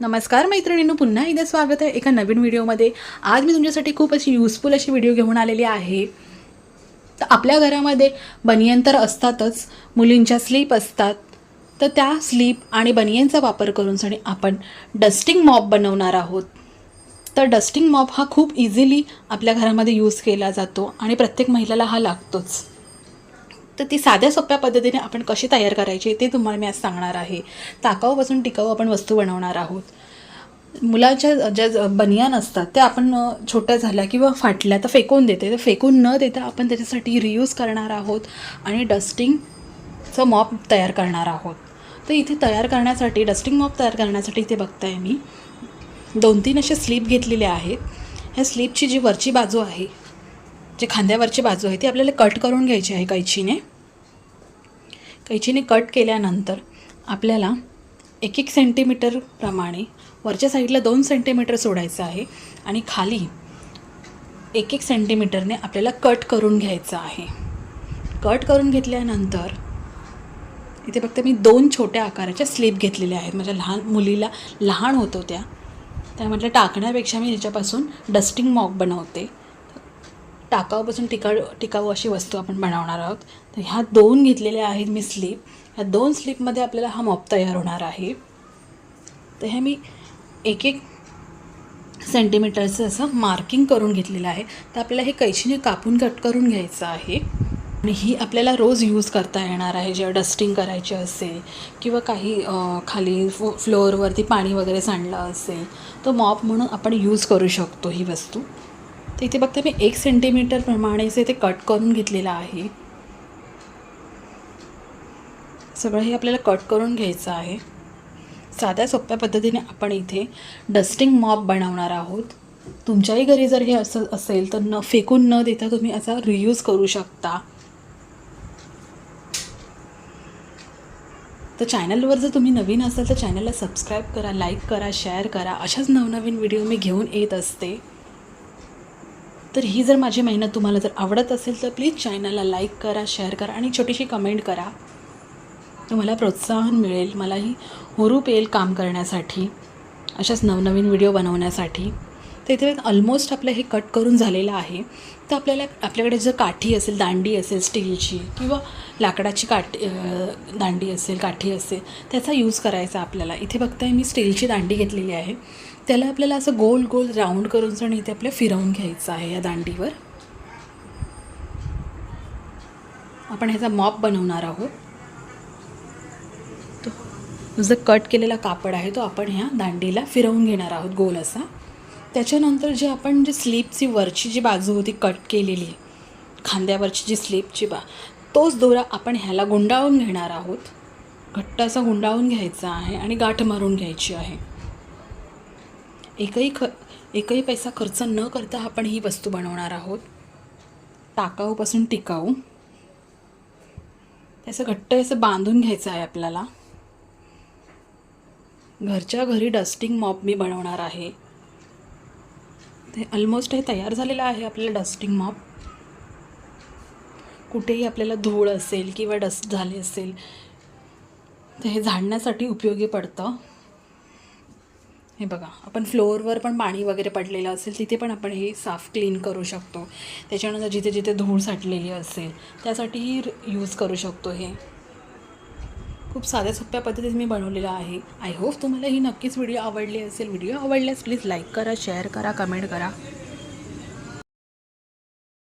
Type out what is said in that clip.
नमस्कार मैत्रिणींनो पुन्हा एकदा स्वागत आहे एका नवीन व्हिडिओमध्ये. आज मी तुमच्यासाठी खूप अशी युजफुल अशी व्हिडिओ घेऊन आलेली आहे. तर आपल्या घरामध्ये बनियन तर असतातच मुलींच्या स्लीप असतात. तर त्या स्लीप आणि बनियनचा वापर करून सणी आपण डस्टिंग मॉप बनवणार आहोत. तर डस्टिंग मॉप हा खूप इझिली आपल्या घरामध्ये यूज केला जातो आणि प्रत्येक महिलेला हा लागतोच. तर ती साध्या सोप्या पद्धतीने आपण कशी तयार करायची ते तुम्हाला मी आज सांगणार आहे. ताकाऊपासून टिकाऊ आपण वस्तू बनवणार आहोत. मुलाच्या ज्या ज- बनियान असतात त्या आपण छोट्या झाल्या किंवा फाटल्या तर फेकून देते. तर फेकून न देता आपण त्याच्यासाठी रियूज करणार आहोत आणि डस्टिंगचं मॉप तयार करणार आहोत. तर इथे तयार करण्यासाठी डस्टिंग मॉप तयार करण्यासाठी इथे बघताय मी दोन तीन असे स्लीप घेतलेले आहेत. ह्या स्लीपची जी वरची बाजू आहे जे खांद्यावरची बाजू आहे ती आपल्याला कट करून घ्यायची आहे कैचीने. कैचीने कट केल्यानंतर आपल्याला एक एक सेंटीमीटरप्रमाणे वरच्या साईडला दोन सेंटीमीटर सोडायचं आहे आणि खाली एक एक सेंटीमीटरने आपल्याला कट करून घ्यायचं आहे. कट करून घेतल्यानंतर इथे फक्त मी दोन छोट्या आकाराच्या स्लीप घेतलेल्या आहेत. माझ्या लहान मुलीला लहान होतो त्या त्या म्हटलं टाकण्यापेक्षा मी ह्याच्यापासून डस्टिंग मॉक बनवते. टाकाऊपासून टिकाऊ टिकाऊ अशी वस्तू आपण बनवणार आहोत. तर ह्या दोन घेतलेल्या आहेत मी स्लीप ह्या दोन स्लीपमध्ये आपल्याला हा मॉप तयार होणार आहे. तर हे मी एक एक सेंटीमीटरचं असं मार्किंग करून घेतलेलं आहे. तर आपल्याला हे कैचीने कापून कट करून घ्यायचं आहे. आणि ही आपल्याला रोज यूज करता येणार आहे. जेव्हा डस्टिंग करायची असेल किंवा काही खाली फो फ्लोअरवरती पाणी वगैरे सांडलं असेल तो मॉप म्हणून आपण यूज करू शकतो ही वस्तू. तर इथे बघता मी एक सेंटीमीटरप्रमाणे प्रमाणेच ते कट करून घेतलेलं आहे. सगळं हे आपल्याला कट करून घ्यायचं आहे. साध्या सोप्या पद्धतीने आपण इथे डस्टिंग मॉप बनवणार आहोत. तुमच्याही घरी जर हे असं असेल तर न फेकून न देता तुम्ही असा रियूज करू शकता. तर चॅनलवर जर तुम्ही नवीन असाल तर चॅनलला सबस्क्राईब करा लाईक करा शेअर करा. अशाच नवनवीन व्हिडिओ मी घेऊन येत असते. तर ही जर माझी मेहनत तुम्हाला जर आवडत असेल तर प्लीज चॅनलला लाईक करा शेअर करा आणि छोटीशी कमेंट करा. तुम्हाला प्रोत्साहन मिळेल मलाही हुरूप येईल काम करण्यासाठी अशाच नवनवीन व्हिडिओ बनवण्यासाठी. तर इथे ऑलमोस्ट आपलं हे कट करून झालेलं आहे. तर आपल्याला आपल्याकडे जर काठी असेल दांडी असेल स्टीलची किंवा लाकडाची काठी दांडी असेल काठी असेल त्याचा यूज करायचा आपल्याला. इथे बघताय मी स्टीलची दांडी घेतलेली आहे. त्याला आपल्याला असं गोल गोल राऊंड करून सण इथे आपल्या फिरवून घ्यायचं आहे या दांडीवर. आपण ह्याचा मॉप बनवणार आहोत. तो जो कट केलेला कापड आहे तो आपण ह्या दांडीला फिरवून घेणार आहोत गोल असा. त्याच्यानंतर जे आपण जे स्लीपची वरची जी बाजू होती कट केलेली खांद्यावरची जी स्लीपची बा तोच दोरा आपण ह्याला गुंडाळून घेणार आहोत. घट्ट असा गुंडाळून घ्यायचा आहे आणि गाठ मारून घ्यायची आहे. एकही ख एकही पैसा खर्च न करता आपण ही वस्तू बनवणार आहोत. टाकाऊपासून टिकाऊ. त्याचं घट्ट असं बांधून घ्यायचं आहे आपल्याला. घरच्या घरी डस्टिंग मॉप मी बनवणार आहे. ते ऑलमोस्ट हे तयार झालेलं आहे आपल्याला डस्टिंग मॉप कुठेही आपल्याला धूळ असेल किंवा डस्ट झाले असेल तर हे झाडण्यासाठी उपयोगी पडतं. हे बघा आपण फ्लोअरवर पण पाणी वगैरे पडलेलं असेल तिथे पण आपण हे साफ क्लीन करू शकतो. त्याच्यानंतर जिथे जिथे धूळ साठलेली असेल त्यासाठीही यूज करू शकतो हे. खूप साध्या सोप्या पद्धतीने मी बनवलेलं आहे. आय होप तुम्हाला ही नक्कीच व्हिडिओ आवडली असेल. व्हिडिओ आवडल्यास प्लीज लाईक करा शेअर करा कमेंट करा.